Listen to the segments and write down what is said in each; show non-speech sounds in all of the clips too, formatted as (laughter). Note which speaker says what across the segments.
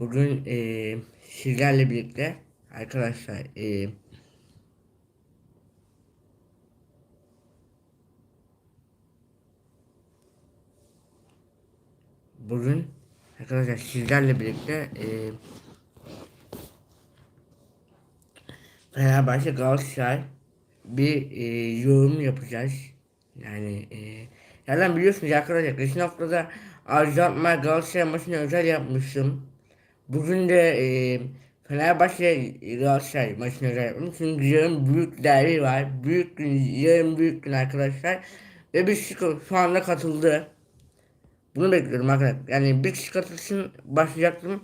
Speaker 1: Bugün e, sizlerle birlikte arkadaşlar e, bugün arkadaşlar sizlerle birlikte e, Fenerbahçe Galatasaray bir e, yorum yapacağız. Yani e, nereden biliyorsunuz arkadaşlar geçen haftada Arjantin'la Galatasaray maçını özel yapmıştım. Bugün de e, Fenerbahçe Galatasaray maçını yaptım. Çünkü yarın büyük derbi var. Büyük gün, yarın büyük gün arkadaşlar. Ve bir kişi şu anda katıldı. Bunu bekliyorum arkadaşlar. Yani bir kişi katılsın başlayacaktım.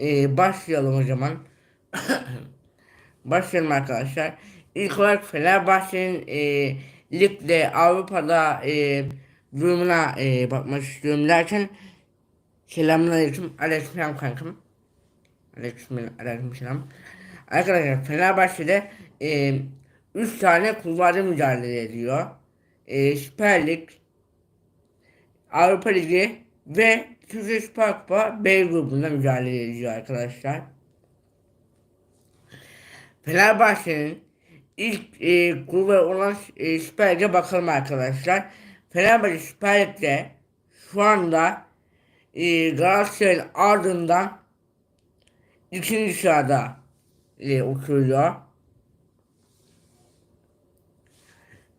Speaker 1: E, başlayalım o zaman. (coughs) Başlayalım arkadaşlar. İlk olarak Fenerbahçe'nin e, ligde Avrupa'da e, durumuna e, bakmak istiyorum derken Selamünaleyküm. Aleykümselam kankam. Aleykümselam. Aleykümselam. Arkadaşlar Fenerbahçe'de e, 3 tane kulvarda mücadele ediyor. E, Süper Lig, Avrupa Ligi ve Türkiye Süper Kupa B grubunda mücadele ediyor arkadaşlar. Fenerbahçe'nin ilk e, grubu olan e, Süper Lig'e bakalım arkadaşlar. Fenerbahçe Süper Lig'de şu anda e, Galatasaray'ın ardından ikinci sırada e, oturuyor.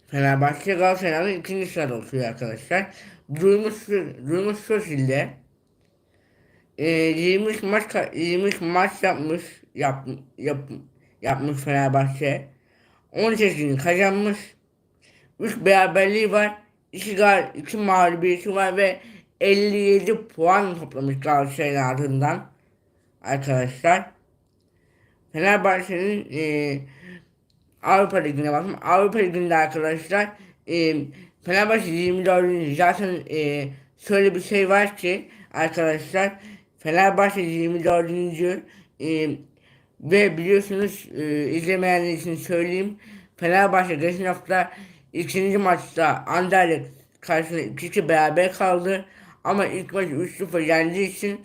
Speaker 1: Fenerbahçe Galatasaray'ın ikinci sırada oturuyor arkadaşlar. Durumu şu şekilde. E, 23 maç 23 maç yapmış yap, yap, yapmış Fenerbahçe. 18'ini kazanmış. 3 beraberliği var. 2 gal 2 mağlubiyeti var ve 57 puan toplamış Galatasaray'ın ardından arkadaşlar. Fenerbahçe'nin e, Avrupa Ligi'ne bakın. Avrupa Ligi'nde arkadaşlar e, Fenerbahçe 24. zaten e, şöyle bir şey var ki arkadaşlar Fenerbahçe 24. E, ve biliyorsunuz e, izlemeyenler için söyleyeyim. Fenerbahçe geçen hafta ikinci maçta Anderlecht karşısında 2-2 beraber kaldı. Ama ilk maç 3-0 yendiği için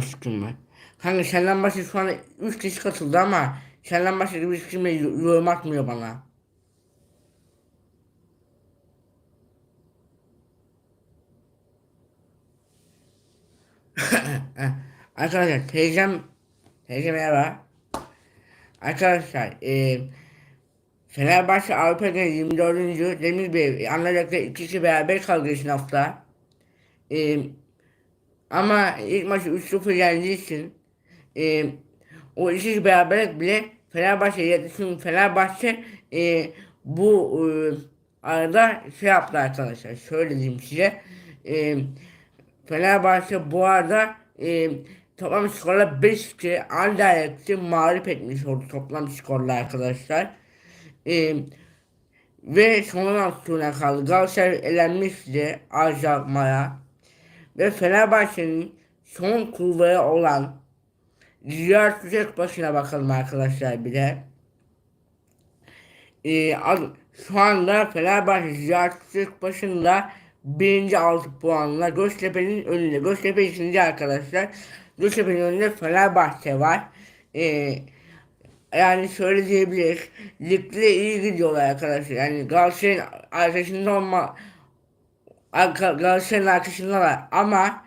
Speaker 1: Sıkın var. Kanka senden başka şu anda 3 kişi katıldı ama senden başka bir kişi yorum atmıyor bana. (laughs) Arkadaşlar teyzem teyzem merhaba. Arkadaşlar e, Fenerbahçe Avrupa Ligi 24. Demir Bey anlayacaklar ikisi beraber kaldı geçen hafta. E, ama ilk maçı 3-0 yendiği için e, o ikisi beraber bile Fenerbahçe yetişim Fenerbahçe e, bu e, arada şey yaptı arkadaşlar. Şöyle diyeyim size. E, Fenerbahçe bu arada e, toplam skorla 5 kere Anderlecht'i mağlup etmiş oldu toplam skorla arkadaşlar. E, ve sonuna turuna kaldı. Galatasaray elenmişti Arjantin'e. Ve Fenerbahçe'nin son kulvarı olan Ziyad Tüzek başına bakalım arkadaşlar bir de. E, şu anda Fenerbahçe Ziyad Tüzek başında birinci altı puanla Göztepe'nin önünde. Göztepe ikinci arkadaşlar. Göztepe'nin önünde Fenerbahçe var. Ee, yani şöyle diyebiliriz. Ligde iyi gidiyorlar arkadaşlar. Yani Galatasaray'ın arkasında olma Galatasaray'ın arkasında var. Ama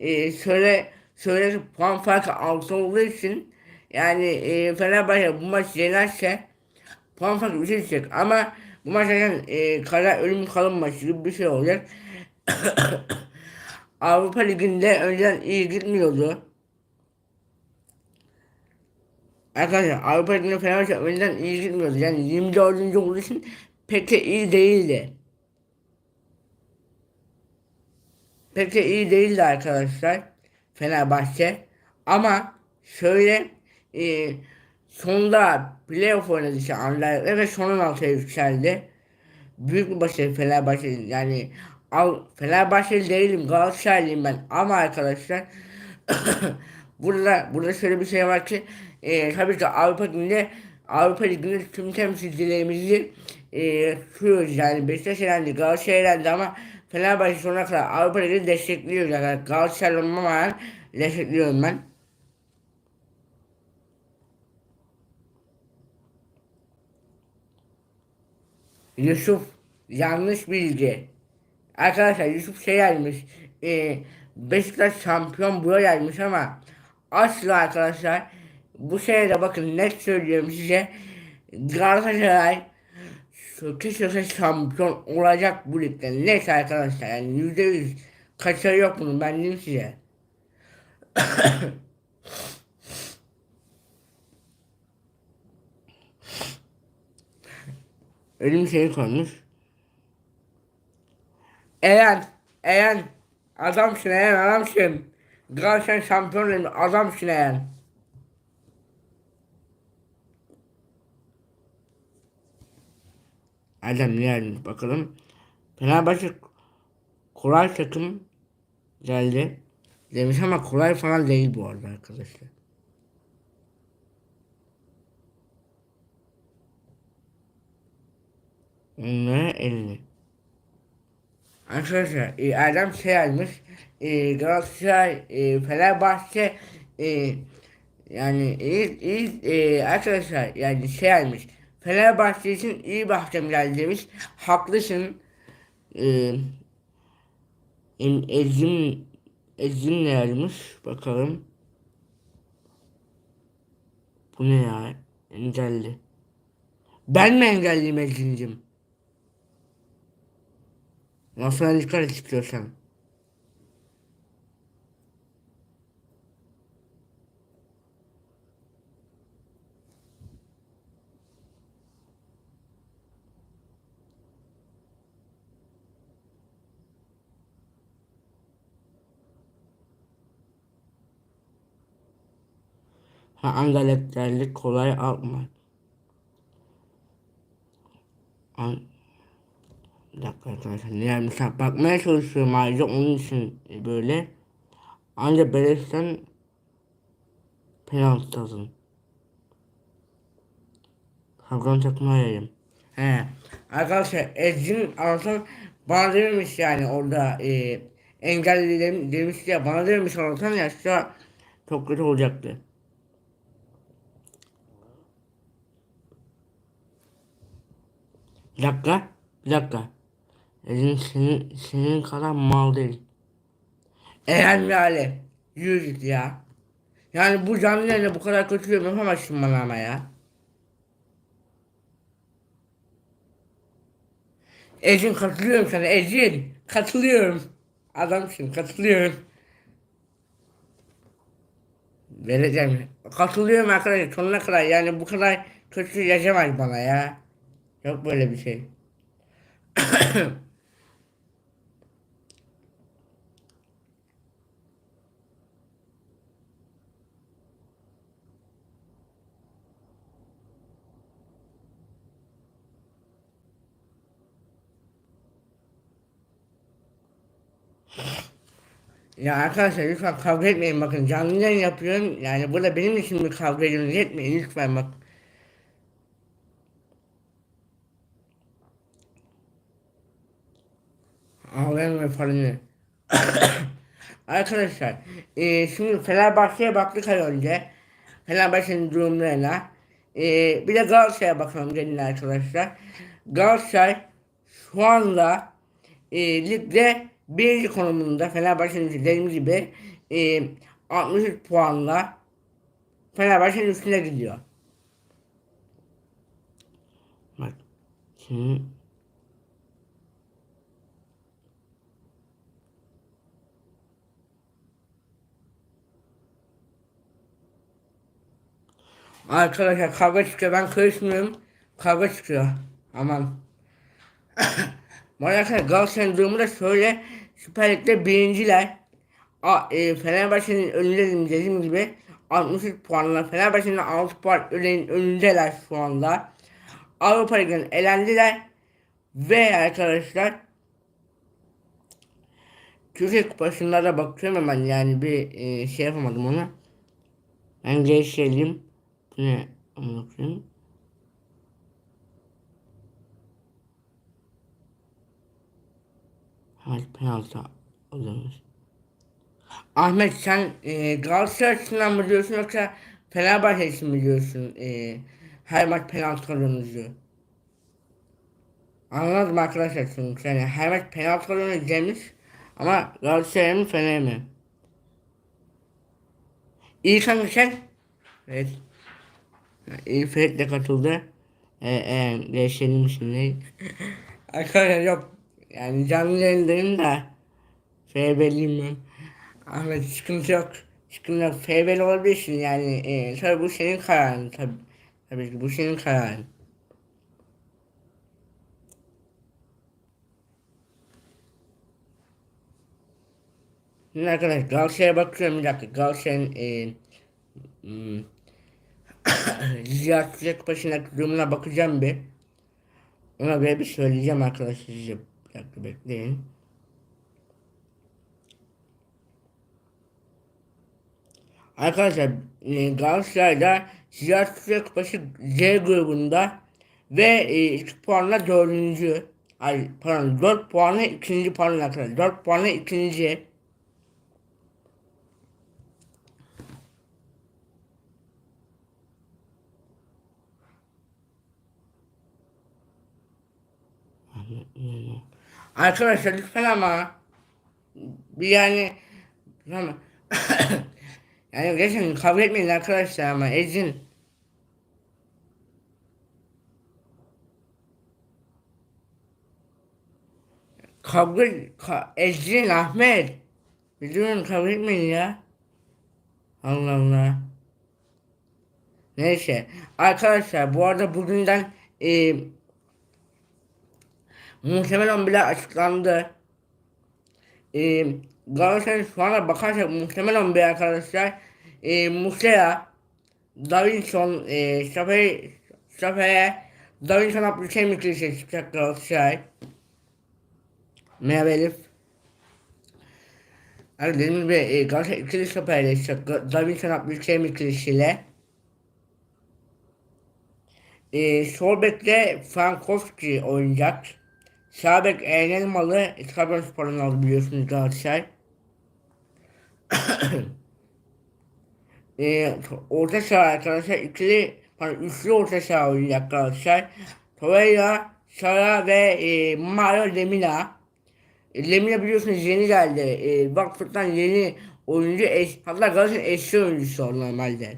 Speaker 1: e, şöyle şöyle puan farkı altı olduğu için yani e, Fenerbahçe bu maç yenerse puan farkı düşecek. Ama bu maç zaten e, kara ölüm kalım maçı gibi bir şey olacak. (coughs) Avrupa Ligi'nde önceden iyi gitmiyordu. Arkadaşlar Avrupa Ligi'nde Fenerbahçe önceden iyi gitmiyordu. Yani 24. olduğu için pek de iyi değildi. Pek de iyi değildi arkadaşlar Fenerbahçe. Ama şöyle e, sonunda playoff oynadı işte Anderlecht ve sonun altıya yükseldi. Büyük bir başarı Fenerbahçe yani Al, Fenerbahçeli değilim Galatasaraylıyım ben ama arkadaşlar (coughs) burada burada şöyle bir şey var ki e, tabii ki Avrupa Ligi'nde Avrupa Ligi'nde tüm temsilcilerimizi e, tutuyoruz yani Beşiktaş elendi Galatasaray elendi ama Fenerbahçe sonuna kadar Avrupa Ligi destekliyor. Yani Galatasaray olmamayan destekliyorum ben. Yusuf yanlış bilgi. Arkadaşlar Yusuf şey yazmış. E, Beşiktaş şampiyon buraya yazmış ama asla arkadaşlar bu sene de bakın net söylüyorum size Galatasaray söke söke şampiyon olacak bu ligden. Net arkadaşlar yani yüzde yüz kaçarı yok bunun ben diyeyim size. (coughs) Ölüm şeyi koymuş. Eren, Eren, adamsın Eren, adamsın. Galatasaray şampiyon adamsın Eren. Erdem gelmiş bakalım. Fenerbahçe kolay takım geldi. Demiş ama kolay falan değil bu arada arkadaşlar. Onlara 50. Arkadaşlar e, Erdem şey yazmış. E, Galatasaray, e, Fenerbahçe e, yani iyi, iyi e, arkadaşlar yani şey yazmış. Fenerbahçe için iyi bir hakem geldi demiş. Haklısın. E, em, Ezim Ezim ne yazmış? Bakalım. Bu ne ya? Engelli. Ben mi engelliyim Ezim'cim? Lafına dikkat et istiyorsan. Ha angaletlerlik kolay alma. An bir dakika arkadaşlar ne yapmışlar bakmaya çalışıyorum ayrıca onun için böyle ancak beleşten penaltı alın. Kavgan takımı arayayım. He. Arkadaşlar Ezgi'nin anlatan bana demiş yani orada e, engelli dem, demiş ya bana demiş anlatan ya çok kötü olacaktı. Bir dakika. Bir dakika. Elin senin, senin kadar mal değil. Eren ve Ale. Yürü ya. Yani bu canlı bu kadar kötü yorum yapamazsın bana ama ya. Ecin katılıyorum sana Ecin. Katılıyorum. Adamsın katılıyorum. Vereceğim. Katılıyorum arkadaşlar sonuna kadar yani bu kadar kötü yaşamaz bana ya. Yok böyle bir şey. (coughs) Ya arkadaşlar lütfen kavga etmeyin bakın canlı yayın yapıyorum yani burada benim için bir kavga ediyorsunuz etmeyin lütfen bak. Ağlayan ve farını. (coughs) Arkadaşlar e, şimdi Fenerbahçe'ye baktık ay önce. Fenerbahçe'nin durumlarına. E, bir de Galatasaray'a bakalım gelin arkadaşlar. Galatasaray şu anda e, ligde birinci konumunda Fenerbahçe'nin dediğim gibi e, 63 puanla Fenerbahçe'nin üstüne gidiyor. Bak şimdi Arkadaşlar kavga çıkıyor ben karışmıyorum. Kavga çıkıyor. Aman. Bu arkadaşlar Galatasaray'ın durumu da şöyle. Süper Lig'de birinciler. A, e, Fenerbahçe'nin önünde dediğim, gibi 63 puanla Fenerbahçe'nin 6 puan önün, önündeler şu anda. Avrupa Ligi'nden elendiler. Ve arkadaşlar Türkiye Kupası'nda da bakıyorum hemen yani bir e, şey yapamadım ona. Ben geçelim. Bu ne? Anlatayım. Evet penaltı alınmış. Ahmet sen e, Galatasaray mı diyorsun yoksa Fenerbahçe için mi diyorsun e, her maç penaltı alınıcı? Anladım arkadaşlar çünkü yani her maç penaltı alınıcı demiş ama Galatasaray mı Fener mi? İyi kanka sen? Evet. Ferit de katıldı. Ee, e, değişelim şimdi. Arkadaşlar yok. Yani canlı yayındayım da. FB'liyim ben. Ahmet sıkıntı yok. Sıkıntı yok. FB'li olabilirsin yani. E, tabii bu senin kararın. Tabii, tabii ki bu senin kararın. Şimdi arkadaşlar Galatasaray'a bakıyorum bir dakika. Galatasaray'ın e, hmm, Ziyad Sürekli başındaki durumuna bakacağım bir. Ona göre bir söyleyeceğim arkadaşlar size. Bir dakika bekleyin. Arkadaşlar e, Galatasaray'da Ziyad Sürekbaşı Z grubunda ve e, 2 puanla dördüncü. Ay pardon 4 puanla ikinci pardon arkadaşlar. 4 puanla ikinci. Arkadaşlar lütfen ama yani ama (coughs) yani geçen kavga etmeyin arkadaşlar ama Ezin. Kavga ka, Ezin Ahmet. Biliyorum kavga etmeyin ya. Allah Allah. Neyse. Arkadaşlar bu arada bugünden e, muhtemel 11'ler açıklandı. Ee, Galatasaray şu ana bakarsak muhtemel 11 arkadaşlar. Ee, Muslera, Davinson, e, Şafa'ya, Şafa'ya, Davinson Abdülkerim ikilisi çıkacak Galatasaray. Merhaba Elif. Yani dediğim gibi e, Galatasaray ikili stopayla çıkacak. Davinson Abdülkerim ikilisiyle. E, sol Frankowski oynayacak. Sabek Eğlenmalı Trabzonspor'un aldı biliyorsunuz Galatasaray. (coughs) e, orta saha arkadaşlar ikili pardon, üçlü orta saha oynayacak Galatasaray. Torreira, Sara ve e, Mario Lemina. E, Lemina biliyorsunuz yeni geldi. E, Vakfırt'tan yeni oyuncu eş, hatta Galatasaray'ın eşli oyuncusu normalde.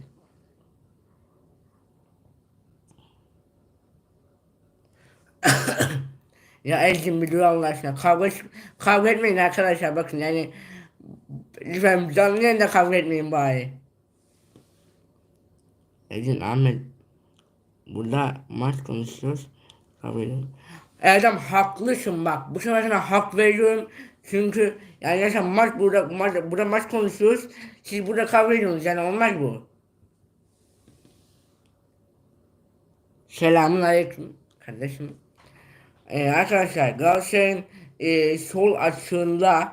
Speaker 1: (coughs) Ya Elcim bir dur Allah aşkına. Kavga, kavga etmeyin arkadaşlar bakın yani. Lütfen canlı yayında kavga etmeyin bari. Elcim Ahmet. Burada maç konuşuyoruz. Kavga edelim. Erdem haklısın bak. Bu sefer sana hak veriyorum. Çünkü yani yaşam maç burada maç, burada maç konuşuyoruz. Siz burada kavga ediyorsunuz yani olmaz bu. Selamun aleyküm kardeşim. Ee, arkadaşlar Galatasaray'ın e, sol açığında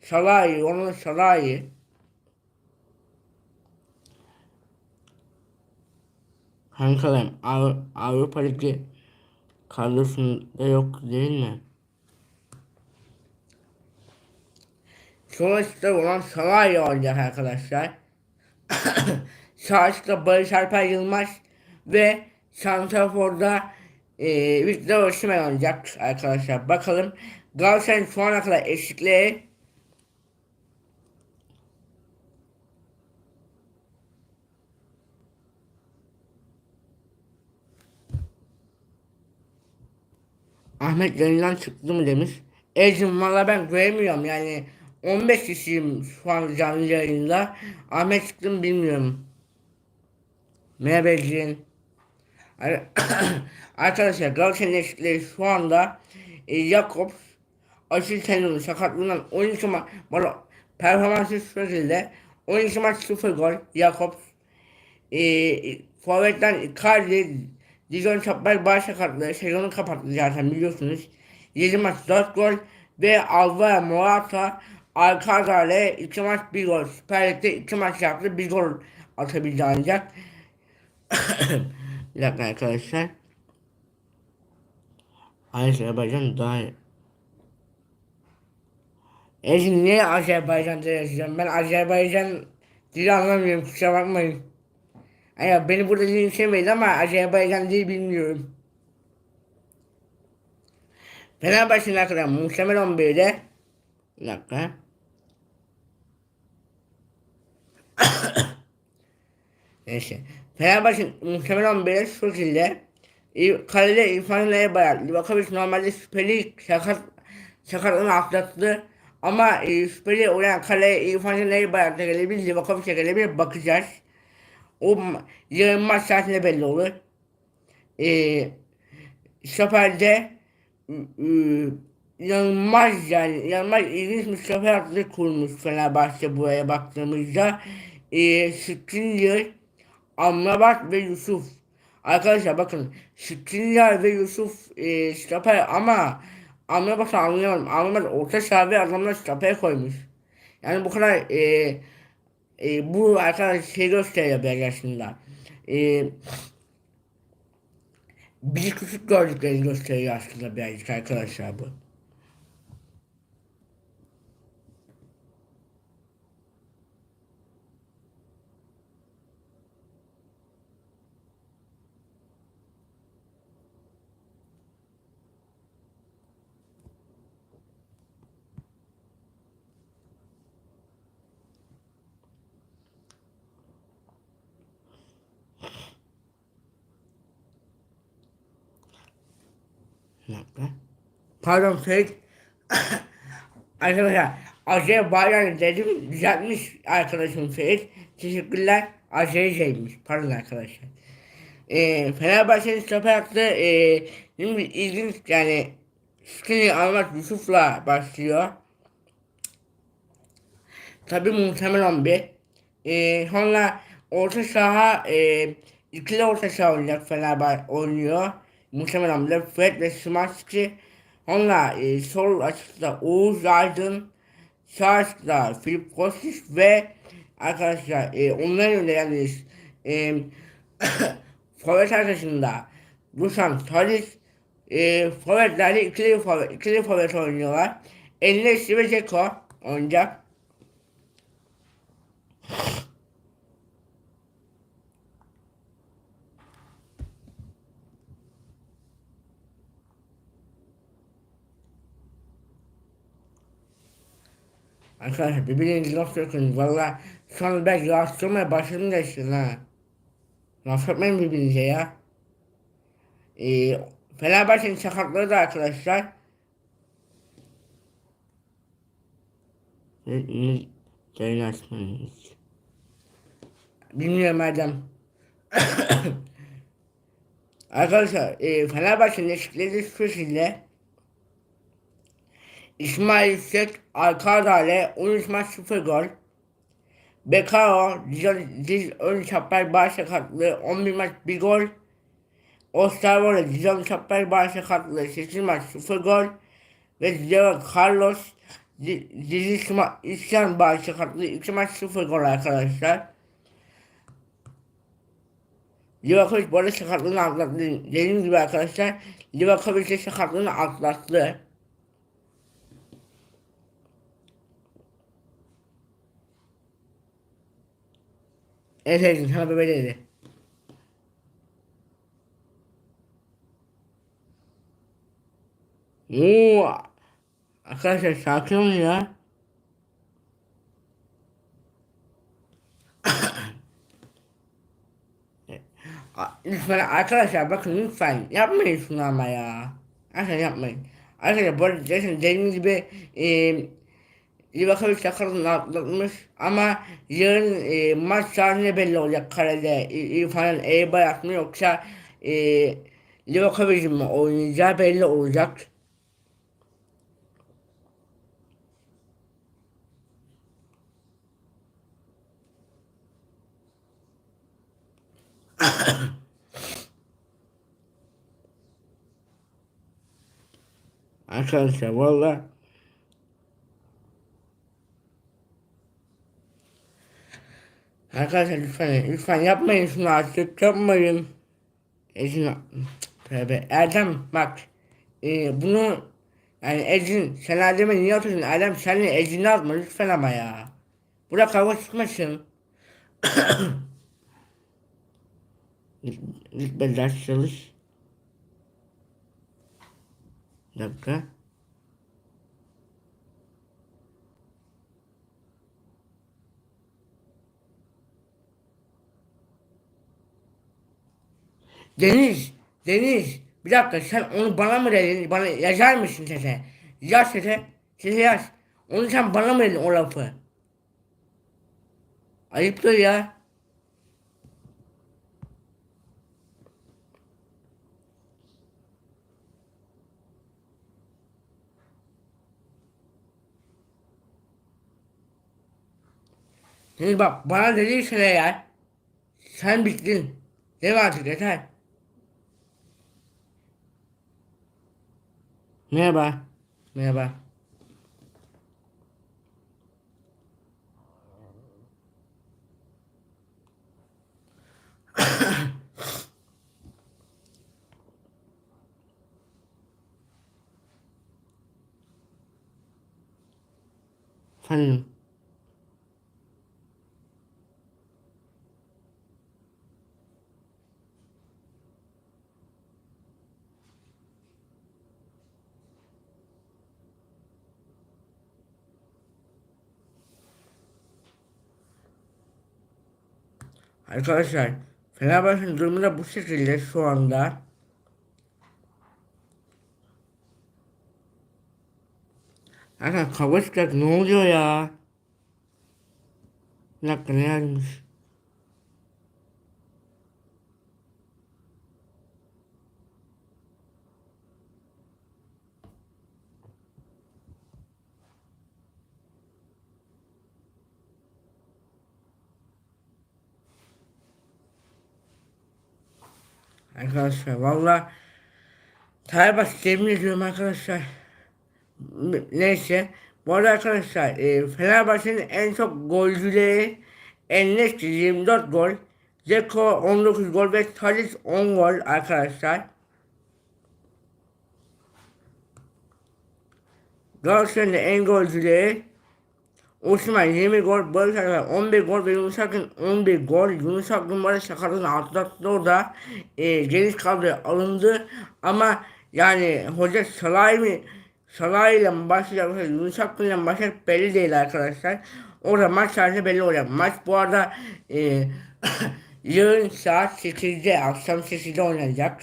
Speaker 1: Salahi, onun Salahi Kankalarım Av Avrupa Ligi kadrosunda yok değil mi? Sol açıkta olan Salahi olacak arkadaşlar. (coughs) Sağ Barış Alper Yılmaz ve Santrafor'da e, Victor Osimhen olacak arkadaşlar. Bakalım Galatasaray'ın şu ana kadar eşlikliği Ahmet yayından çıktı mı demiş. Ecim valla ben göremiyorum yani 15 kişiyim şu an canlı yayında. Ahmet çıktı mı bilmiyorum. Merhaba Ecin. (coughs) Arkadaşlar Galatasaray'ın eşitleri şu anda e, Jakobs aşil tendonu sakatlığından 12 maç performansı şu şekilde 12 maç 0 gol Jakobs e, Forvet'ten Icardi Dijon Çaplar baş sakatlığı sezonu kapattı zaten biliyorsunuz. 7 maç 4 gol ve Alvaro Morata ile 2 maç 1 gol Süper Lig'de 2 maç yaptı 1 gol atabildi ancak (coughs) bir dakika arkadaşlar Azerbaycan daha Ecin niye Azerbaycan'da yaşayacağım? Ben Azerbaycan dili anlamıyorum kusura bakmayın. Yani beni burada linçlemeyin ama Azerbaycan dili bilmiyorum. Fenerbahçe'nin arkadaşlar muhtemel 11'de bir dakika. Neyse. Fenerbahçe'nin muhtemel 11'de şu şekilde İ- Kalede İrfan Bayar. Livakovic normalde Süper sakat, sakatlığını atlattı. Ama e, Süper Lig olan kaleye İrfan Bayar'da gelebilir. Livakovic'e gelebilir. Bakacağız. O yarın maç saatinde belli olur. E, Stoper'de ıı, inanılmaz yani inanılmaz ilginç bir hattı kurmuş Fenerbahçe buraya baktığımızda. E, Skriniar, Amrabat ve Yusuf. Arkadaşlar bakın Skriniar ve Yusuf e, stoper ama Amrabat'ı anlayamadım. Amrabat orta saha ve adamlar stoper koymuş. Yani bu kadar e, e, bu arkadaş şey gösteriyor biraz aslında. E, bir küçük gördüklerini gösteriyor aslında birazcık arkadaşlar bu. Pardon Ferit. (laughs) Arkadaşlar Azerbaycan dedim düzeltmiş arkadaşım Ferit. Teşekkürler. Azerice'ymiş. Pardon arkadaşlar. Ee, Fenerbahçe'nin stoper hattı e, ilginç yani Skinny Ahmet Yusuf'la başlıyor. Tabi muhtemel 11. Ee, sonra orta saha e, ikili orta saha oynayacak Fenerbahçe oynuyor. Muhtemel 11. Fred ve Smaçki. Sonra e, sol açıkta Oğuz Aydın. Sağ açıkta Filip Kostic ve arkadaşlar e, onların önünde yani e, (coughs) forvet arkasında Dusan Talis e, forvetlerde ikili forvet, ikili forvet oynuyorlar. Eline ve Ceko oynayacak. Arkadaşlar birbirinizi laf sokun. Valla an ben rahatsız olmaya başladım da işte ha. Laf sokmayın birbirinize ya. Ee, Fenerbahçe'nin sakatları da arkadaşlar. Bilmiyorum Erdem. (coughs) arkadaşlar e, Fenerbahçe'nin eşlikleri şu şekilde. İsmail Yüksek arka adayla 13 maç 0 gol. Bekao Diz ön çapraz bağış sakatlığı 11 maç 1 gol. Osterwolde Diz ön çapraz bağış sakatlığı 8 maç 0 gol. ve Diego Carlos Diz İsyan bağış sakatlığı 2 maç 0 gol arkadaşlar. Livakovic bu arada sakatlığını atlattı. Dediğim gibi arkadaşlar Livakovic'e sakatlığını atlattı. Böyle dedi. Oo, arkadaşlar sakin olun ya. (coughs) lütfen arkadaşlar bakın lütfen yapmayın şunu ama ya. Arkadaşlar yapmayın. Arkadaşlar bu arada dediğim gibi e, Livakovic sakalını atlatmış ama yarın e, maç saatinde belli olacak kalede İrfan'ın Eybayat mı yoksa e, Livakovic'in mi oynayacağı belli olacak. (coughs) Arkadaşlar valla Arkadaşlar lütfen lütfen yapmayın şunu artık yapmayın. E şunu tövbe Erdem bak e, bunu Yani Ecin sen Adem'e niye oturuyorsun? Adem seninle Ecin'i atma lütfen ama ya. Burada kavga çıkmasın. (coughs) Ben ders çalış. Bir dakika. Deniz, Deniz. Bir dakika sen onu bana mı dedin? Bana yazar mısın sese? Yaz sese. Sese yaz. Onu sen bana mı dedin o lafı? Ayıptır ya. Deniz bak bana dediysen eğer sen bittin. Mi artık yeter. Merhaba. Merhaba. Efendim. Arkadaşlar Fenerbahçe'nin durumu da bu şekilde şu anda. Kavga çıkacak ne oluyor ya? Bir dakika ne yazmış? Arkadaşlar valla Fenerbahçe yemin ediyorum arkadaşlar. Neyse. Bu arada arkadaşlar e, Fenerbahçe'nin en çok golcüleri Enes 24 gol. Zeko 19 gol ve Tadic 10 gol arkadaşlar. Galatasaray'ın en golcüleri Osman 20 gol, Barış Akar 11 gol ve Yunus Akın 11 gol. Yunus Akın var sakatlığını atlattı orada. E, geniş kadroya alındı ama yani hoca Salay mı Salah ile mi başlayacak, Yunus Akın ile mi başlayacak belli değil arkadaşlar. Orada maç sadece belli olacak. Maç bu arada e, (coughs) yarın saat 8'de, akşam 8'de oynanacak.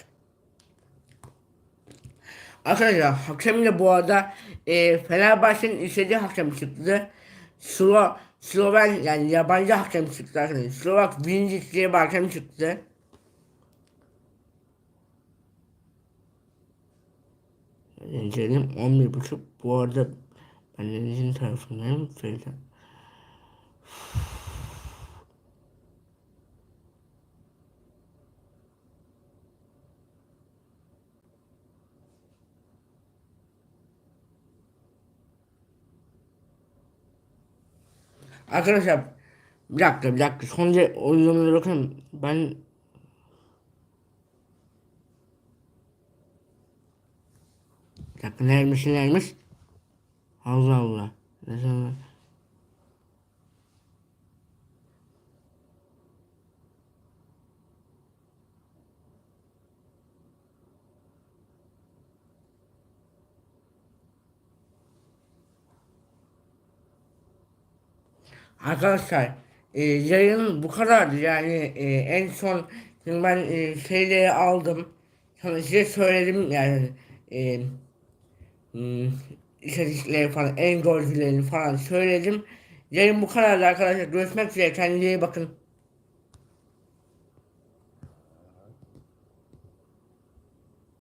Speaker 1: Arkadaşlar hakem de bu arada e, Fenerbahçe'nin istediği hakem çıktı. Slo Sloven yani yabancı hakem çıktı arkadaşlar. Slovak Vinicic diye bir hakem çıktı. İncelim 11.5 bu arada ben denizin tarafındayım. Söyleyeceğim. Arkadaşlar bir dakika bir dakika. Sonra oyunlarına bakın ben bir dakika neymiş neymiş Allah Allah. Ne zaman Arkadaşlar e, yayın bu kadardı yani e, en son ben e, şeyleri aldım sonra size söyledim yani e, hmm, falan en golcülerini falan söyledim. Yayın bu kadardı arkadaşlar görüşmek üzere kendinize iyi bakın.